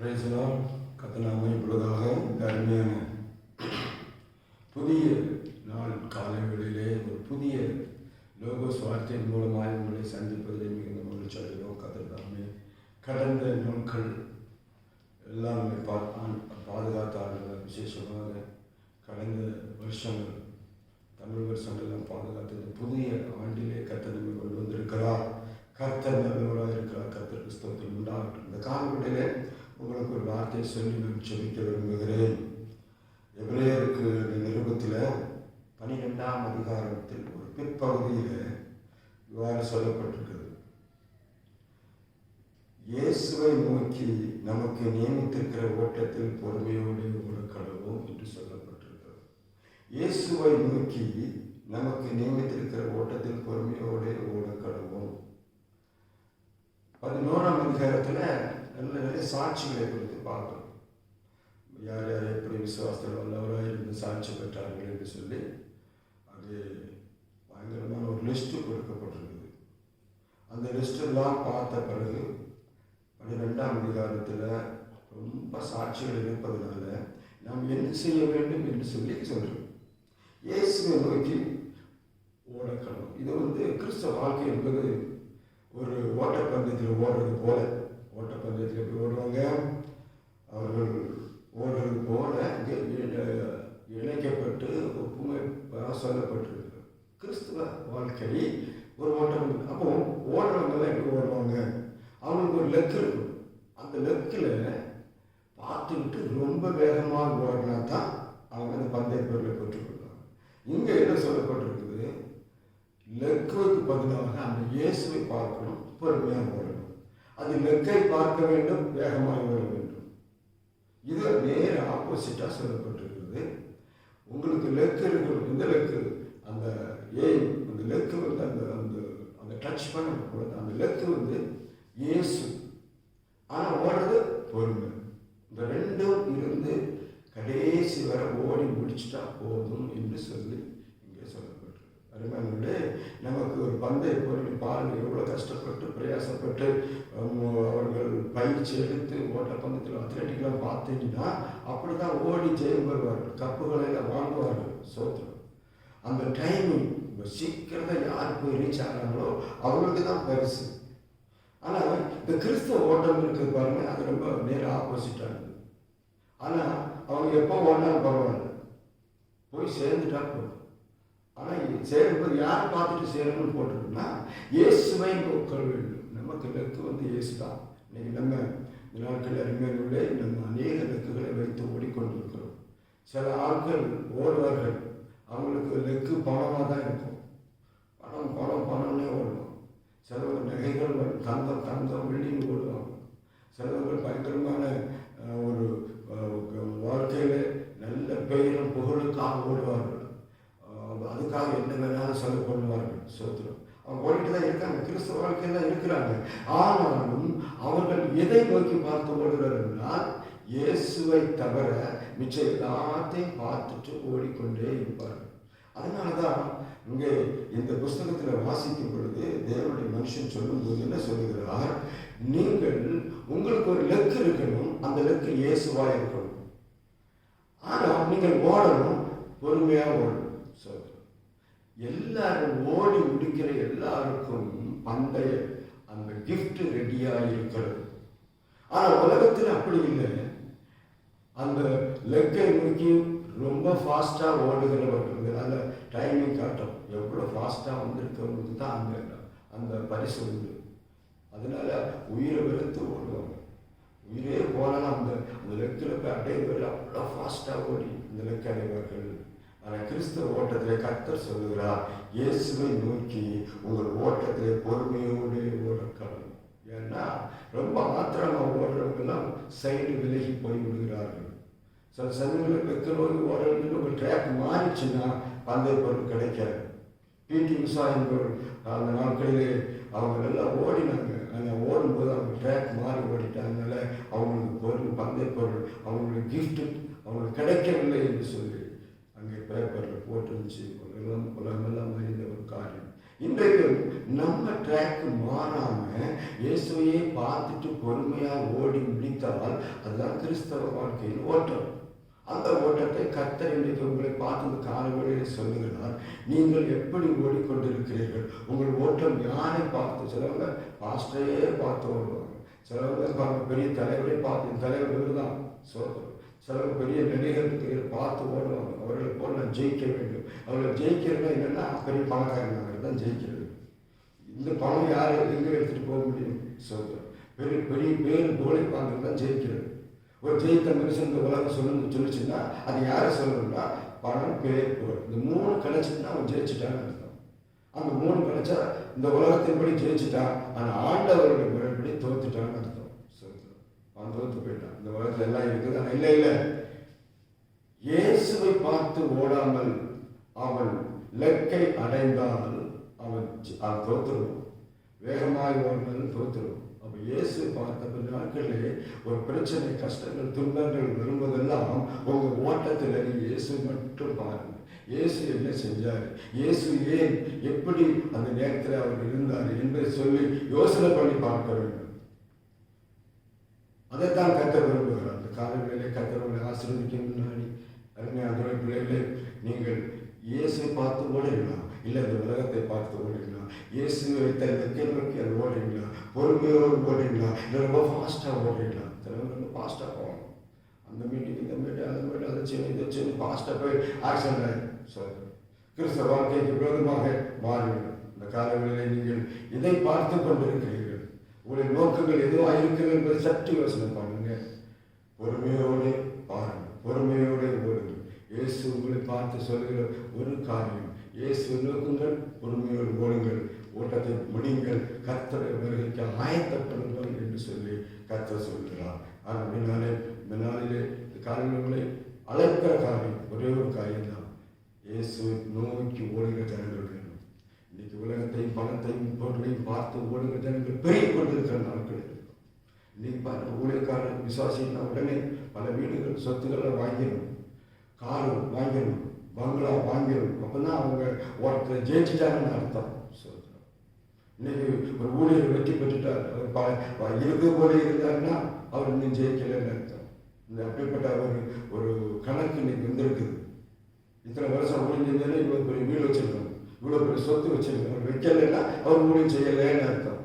பிரைஸ்லாம் கத்தனாமை இப்பொழுதாக இந்த அருமையான புதிய நாள் காலை வேளையிலே ஒரு புதிய லோகோஸ் வார்த்தையின் மூலமாக உங்களை சந்திப்பதில் மிகுந்த மகிழ்ச்சி அடைகிறோம். கத்தனாமே கடந்த நாட்கள் எல்லாம் பார்ப்பான் பாதுகாத்தார்கள். விசேஷமாக கடந்த வருஷங்கள் தமிழ் வருஷங்கள்லாம் பாதுகாத்து புதிய ஆண்டிலே கத்தனமை கொண்டு வந்திருக்கிறார். கர்த்தர் நல்லவராக இருக்கிறார். கர்த்தர் கிறிஸ்தவத்தில் உண்டாகட்டும். இந்த காலகட்டத்திலே உங்களுக்கு ஒரு வார்த்தையை சொல்லி நான் செபிக்க விரும்புகிறேன். எபிரேயருக்கு நிருபத்தில் பனிரெண்டாம் அதிகாரத்தில் ஒரு பிற்பகுதியில் இவ்வாறு சொல்லப்பட்டிருக்கிறது. இயேசுவை நோக்கி நமக்கு நியமித்திருக்கிற ஓட்டத்தில் பொறுமையோடு ஓடக்கடவோம் என்று சொல்லப்பட்டிருக்கிறது. இயேசுவை நோக்கி நமக்கு நியமித்திருக்கிற ஓட்டத்தில் பொறுமையோடு ஓடக்கடவோம் பதினோராம் அதிகாரத்தில் நிறைய சாட்சிகளை குறித்து பார்க்கணும். யார் யார் எப்படி விசுவாசத்தில் வல்லவராக இருந்து சாட்சி பெற்றார்கள் என்று சொல்லி அது பயங்கரமான ஒரு லிஸ்ட்டு கொடுக்கப்பட்டிருக்குது. அந்த லிஸ்டெல்லாம் பார்த்த பிறகு பன்னிரெண்டாம் அதிகாரத்தில் ரொம்ப சாட்சிகள் இருப்பதனால நாம் என்ன செய்ய வேண்டும் என்று சொல்லி சொல்கிறோம் இயேசுவை நோக்கி ஓடக்கணும் இது வந்து கிறிஸ்தவ வாழ்க்கை என்பது ஒரு ஓட்டப்பந்தத்தில் ஓடுறது போல ஓட்டப்பந்தயத்தில் எப்படி ஓடுவாங்க அவர்கள் ஓடுறது போல இங்கே இ- இணைக்கப்பட்டு ஒப்புமை சொல்லப்பட்டிருக்கு கிறிஸ்துவ வாழ்க்கை ஒரு ஓட்டம் அப்போ ஓடுறவங்கெல்லாம் எப்படி ஓடுவாங்க அவங்களுக்கு ஒரு லெக் இருக்கும் அந்த லெக்கில் பார்த்துக்கிட்டு ரொம்ப வேகமாக ஓடினா தான் அவங்க அந்த பந்தய பொருளை பெற்றுக்கொள்வாங்க. இங்கே என்ன சொல்லப்பட்டிருக்குது? லெக்குவுக்கு பதிலாக அந்த இயேசுவை பார்க்கணும் பொறுமையாக ஓடணும். அது லெக்கை பார்க்க வேண்டும் வேகமாக ஓட வேண்டும். இது நேர ஆப்போசிட்டாக சொல்லப்பட்டிருக்கிறது உங்களுக்கு லெக்கு இருக்கணும் இந்த லெக்கு அந்த ஏய் அந்த லெக்கு வந்து அந்த அந்த அந்த டச் பண்ணக்கூடாது அந்த லெக்கு வந்து இயேசு ஆனால் ஓடுறது பொறுமை இந்த ரெண்டும் இருந்து கடைசி வரை ஓடி முடிச்சிட்டா போதும் என்று சொல்லி இங்கே சொல்லப்பட்டு அருமையானவர்களே நமக்கு ஒரு பந்தய பொருள் பாருங்கள். எவ்வளோ கஷ்டப்பட்டு பிரயாசப்பட்டு அவர்கள் பயிற்சி எடுத்து ஓட்டப்பந்தத்தில் அத்லெட்டிக்லாம் பார்த்தீங்கன்னா அப்படி தான் ஓடி ஜெயம் பெறுவார்கள் கப்புகளை வாங்குவார்கள் சோத்திரம். அந்த டைமிங் சீக்கிரமாக யார் போய் ரீச் ஆகிறாங்களோ அவங்களுக்கு தான் பரிசு. ஆனால் இந்த கிறிஸ்தவ ஓட்டம் இருக்குது பாருங்கள் அது ரொம்ப நேர ஆப்போசிட்டாக இருக்குது ஆனால் அவங்க எப்போ ஓடினாலும் பரவாயில்ல. போய் சேர்ந்துட்டா போதும் ஆனால் சேரும்போது யார் பார்த்துட்டு சேரணும்னு போட்டிருக்குன்னா இயேசுவை உட்கார வேண்டும். நமக்கு லக்கு வந்து இயேசு தான். இன்னைக்கு நம்ம நாட்கள் அறிஞர்களே நம்ம அநேக லக்குகளை வைத்து ஓடிக்கொண்டிருக்கிறோம். சில ஆட்கள் ஓடுவார்கள். அவங்களுக்கு லெக்கு பணமாக தான் இருக்கும். பணம் பணம் பணம்னே ஓடுவோம் சிலவங்க நகைகள் தந்தம் தந்தம் வெள்ளின்னு ஓடுவாங்க. சிலவர்கள் பயங்கரமான அஹ், ஒரு அஹ், வாழ்க்கையில நல்ல பெயரும் புகழுக்காக ஓடுவார்கள் அஹ், அதுக்காக என்ன வேணாலும் செலவு பண்ணுவார்கள் சோத்திரம் அவங்க ஓடிட்டு தான் இருக்காங்க கிறிஸ்தவ வாழ்க்கையில் இருக்கிறாங்க. ஆனாலும் அவர்கள் எதை நோக்கி பார்த்து ஓடுகிறார்கள் இயேசுவை தவிர மிச்சம் எல்லாத்தையும் பார்த்துட்டு ஓடிக்கொண்டே இருப்பார்கள் அதனால தான் இங்கே இந்த புஸ்தகத்தில் வாசிக்கும் பொழுது தேவனுடைய மனுஷன் சொல்லும்போது என்ன சொல்லுகிறார்? நீங்கள் உங்களுக்கு ஒரு லெக்கு இருக்கணும் அந்த லெக்கு இயேசுவா இருக்கணும். ஆனால் நீங்கள் ஓடணும் பொறுமையாக ஓடணும். சொல்றேன் எல்லாரும் ஓடி முடிக்கிற எல்லாருக்கும் பந்தய அந்த கிஃப்ட் ரெடியாக இருக்கிறது. ஆனால் உலகத்தில் அப்படி இல்லை. அந்த லெக்கை நோக்கி ரொம்ப ஃபாஸ்ட்டாக ஓடுகிறவர்கள் அந்த டைமிங் காட்டும் எவ்வளோ ஃபாஸ்ட்டாக வந்திருக்கிறவங்களுக்கு தான் அந்த அந்த பரிசு உண்டு. அதனால உயிரை வெறுத்து ஓடுவாங்க. உயிரே போனால் அந்த அந்த லெக்கில் போய் அடைவர்கள் அவ்வளோ ஃபாஸ்ட்டாக ஓடி இந்த லெக்கு அடைவார்கள். ஆனால் கிறிஸ்தவ ஓட்டத்தில் கர்த்தர் சொல்லுகிறார் இயேசுவை நோக்கி உங்கள் ஓட்டத்திலே பொறுமையோடு ஓடக்கணும் ஏன்னா ரொம்ப ஆத்திரமாக ஓடுறவங்கெல்லாம் சைடு விலகி போய் விடுகிறார்கள் சில சமயங்களில் வெக்க ஓடுறதுக்கு ஓடுறதுன்னு ஒரு ட்ராக் மாறிச்சுன்னா பந்தய பொருள் கிடைக்காது. பிடி உஷா என்பவர் அந்த நாட்களிலே அவங்க நல்லா ஓடினாங்க. ஆனால் ஓடும்போது அவங்க ட்ராக் மாறி ஓடிட்டாங்கனால அவங்களுக்கு பொருள் பந்தய பொருள் அவங்களுக்கு கிஃப்ட் அவங்களுக்கு கிடைக்கவில்லை என்று சொல்லி அங்கே பேப்பரில் போட்டிருந்துச்சு உலகம் உலகமெல்லாம் அறிந்த ஒரு காரியம். இன்றைக்கு நம்ம ட்ராக்கு மாறாம இயேசுவையே பார்த்துட்டு பொறுமையாக ஓடி முடித்தால் அதுதான் கிறிஸ்தவ வாழ்க்கையின் ஓட்டம். அந்த ஓட்டத்தை கத்தர் இன்றைக்கு உங்களை பார்த்து இந்த காலவெளியில் சொல்லுகிறார். நீங்கள் எப்படி ஓடிக்கொண்டிருக்கிறீர்கள்? உங்கள் ஓட்டம் யாரை பார்த்து? சிலவங்க பாஸ்டரையே பார்த்து ஓடுவாங்க. சிலவங்க பெரிய தலைவரே பார்த்து தலைவர் தான் சோதர் சில பெரிய நடிகர்கள் பார்த்து ஓடுவாங்க அவர்களை போல் நான் ஜெயிக்க வேண்டும். அவர்களை ஜெயிக்கிறதுனா என்னென்னா பெரிய பணக்காரங்க தான் ஜெயிக்கிறது. இந்த பணம் யார் எங்கே எடுத்துகிட்டு போக முடியும்? சொல்கிறேன் பெரிய பெரிய பேர் புகழை பார்க்கறது தான் ஜெயிக்கிறது. ஒரு ஜெயித்த மனுஷன் இந்த உலகம் சொல்லணும் சொல்லிச்சுன்னா அது யாரை சொல்லணும்னா பணம் பேர் புகழ் இந்த மூணு கிடைச்சிட்டுனா அவன் ஜெயிச்சுட்டான்னு அர்த்தம். அந்த மூணு கிடைச்சா இந்த உலகத்தின்படி ஜெயிச்சுட்டான். ஆனால் ஆண்டவருடைய முறைப்படி தோத்துட்டான்னு அவன் போயிட்டான். இந்த உலகத்துல எல்லாம் இருக்குது? ஆனால் இல்லை இல்லை. இயேசுவை பார்த்து ஓடாமல் அவன் லெக்கை அடைந்தால் அவன் அவன் தோத்துருவான் வேகமாய் ஓடினாலும் தோத்துருவான் அப்ப இயேசு பார்த்த கொஞ்ச நாட்களிலே ஒரு பிரச்சனை கஷ்டங்கள் துன்பங்கள் வரும்போதெல்லாம் உங்க ஓட்டத்தில் நீ இயேசு மட்டும் பாருங்க. இயேசு என்ன செஞ்சார்? இயேசு ஏன் எப்படி அந்த நேரத்தில் அவர் இருந்தார் என்று சொல்லி யோசனை பண்ணி பார்க்க வேண்டும். அதைத்தான் கத்த விரும்புகிறார். அந்த காலங்களிலே கத்தவர்களை ஆசீர்வதிக்க முன்னாடி அருமையான பிள்ளைகளே நீங்கள் இயேசு பார்த்து ஓடுங்களா? இல்லை இந்த உலகத்தை பார்த்து ஓடுங்களா? இயேசு வைத்த லெக்கை நோக்கி அது ஓடுங்களா? பொறுமையோடு ஓடுங்களா? இல்லை ரொம்ப ஃபாஸ்ட்டாக ஓடுங்களா? சிலவங்க ரொம்ப ஃபாஸ்ட்டாக போகணும். அந்த மீட்டிங் இந்த மீட்டிங் அந்த மீட்டிங் அதை செய்யணும் இதை செய்யணும் ஃபாஸ்ட்டாக போய் ஆக்ஷன் ஆகி சார் கிறிஸ்தவ வாழ்க்கைக்கு விரோதமாக மாறிவிடும். இந்த காலங்களிலே நீங்கள் இதை பார்த்து கொண்டிருக்கிறீர்கள். உங்களுடைய நோக்கங்கள் எதுவாக இருக்கிறது என்பதை சற்று யோசனை பண்ணுங்க. பொறுமையோடு பாருங்க பொறுமையோடு ஓடுங்கள். இயேசு உங்களை பார்த்து சொல்கிற ஒரு காரியம் இயேசு நோக்குங்கள் பொறுமையோடு ஓடுங்கள். ஓட்டத்தை முடியுங்கள். கர்த்தரை வருகைக்கு ஆயத்தப்படுங்கள் என்று சொல்லி கர்த்தர் சொல்கிறார். ஆனால் முன்னாலே இந்த நாளிலே காரியங்களை அழைக்கிற காரியம் ஒரே ஒரு காரியம்தான். தான் நோக்கி ஓடுகிற ஜனங்கள் உலகத்தையும் பணத்தையும் பொருளையும் பார்த்து ஓடுகிற ஜனங்கள் பெருகிக் கொண்டிருக்கிற நாட்கள் நீ இன்னைக்கு பாருங்க உடனே பல வீடுகள் சொத்துக்களை வாங்கிடும் காரு வாங்கிடும் பங்களா வாங்கிடும் அப்பதான் அவங்க ஒருத்தர் ஜெயிச்சிட்டாங்கன்னு அர்த்தம். சொல்றோம் இன்னைக்கு ஒரு ஊழியர் வெற்றி பெற்றுட்டார். அவர் இருக்க போல இருந்தாருன்னா அவர் இன்னும் ஜெயிக்கலைன்னு அர்த்தம். இந்த அப்படிப்பட்ட ஒரு ஒரு கணக்கு இன்னைக்கு வந்திருக்குது. இத்தனை வருஷம் முடிஞ்சிருந்தாலே இவ்வளோ பெரிய வீடு வச்சிருக்கோம். இவ்வளோ பெரிய சொத்து வச்சிருக்கணும் வைக்கலைன்னா அவர் ஊழியம் செய்யலைன்னு அர்த்தம்.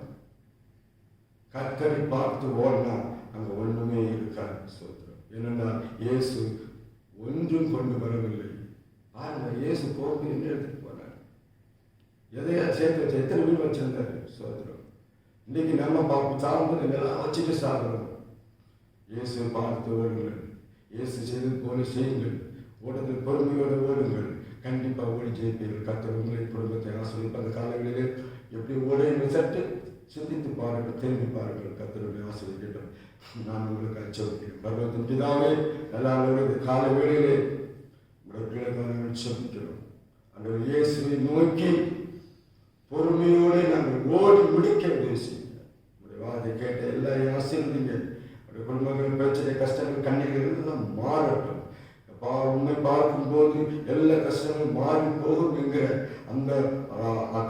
கர்த்தரை பார்த்து ஓடினா அங்கே ஒன்றுமே இருக்காது சோத்திரம் என்னென்னா இயேசு ஒன்றும் கொண்டு வரவில்லை. பாருங்க இயேசு போக்கு என்ன எடுத்துட்டு போனார். எதையா சேர்த்து வச்சு எத்தனை வீடு வச்சிருந்தாரு? சோதரம் இன்னைக்கு நம்ம பார்ப்போம் சாப்பிட்டு இதெல்லாம் வச்சுட்டு சாப்பிடுறோம்? இயேசு பார்த்து ஓடுங்கள். இயேசு செய்து போல செய்யுங்கள். ஓட்டத்தில் பொறுமையோடு ஓடுங்கள். கண்டிப்பாக ஓடி ஜெயிப்பீர்கள். கத்தர் உங்களின் குடும்பத்தை ஆசிரியர் அந்த காலங்களிலே எப்படி ஓடுங்கள் சற்று சிந்தித்து பாருங்கள் திரும்பி பாருங்கள். கத்தருடைய ஆசிரியர் நான் உங்களுக்கு அச்சரிக்கிறேன் பகவத்தின் பிதாவே எல்லாரும் கால வேளையிலே உங்களுடைய பிள்ளைகளை அந்த இயேசுவை நோக்கி பொறுமையோடு நாங்கள் ஓடி முடிக்க உதவி செய்யுங்க உங்களுடைய வாதை கேட்ட எல்லாரையும் ஆசீர்வதிங்க உங்களுடைய குடும்பங்கள் பிரச்சனை கஷ்டங்கள் கண்ணீர்கள் எல்லாம் மாறட்டும். உன்னை பார்க்கும் போது எல்லா கஷ்டமும் மாறி போகும் என்கிற அந்த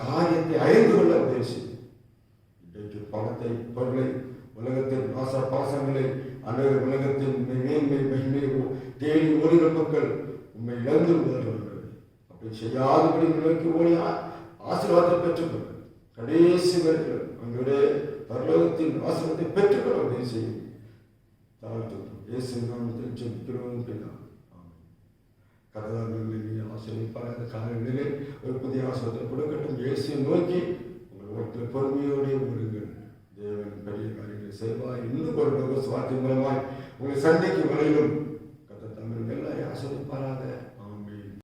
காரியத்தை அறிந்து கொள்ள உதவி இன்றைக்கு பணத்தை பொருளை உலகத்தின் ஆசா பாசங்களை அனைவர உலகத்தின் மேன்மை மகிமை தேடி ஓடுகிற மக்கள் உண்மை இழந்து வருகிறார்கள் அப்படி செய்யாதபடி நோக்கி ஓடி ஆ- ஆசீர்வாதத்தை பெற்றுக்கொள்ளுங்கள் கடைசி வரைக்கும் உங்களுடைய பரலோகத்தின் ஆசீர்வாதத்தை பெற்றுக்கொள்ள உதவி செய்யும். தாழ்த்து இயேசு நாமத்தில் ஜெபிக்கிறோம். பிதாவே. ஆமென். கதாதாரங்களை காலங்களிலே ஒரு புதிய ஆசிரியத்தை கொடுக்கட்டும் இயேசுவை நோக்கி உங்கள் ஒருத்தர் பொறுமையோடு ஓடுங்கள் தேவன் பெரிய காரியங்களை செய்வாய் இன்னும் ஒரு சுவாத்தியம் மூலமாய் உங்களை சந்திக்கும் வரையிலும்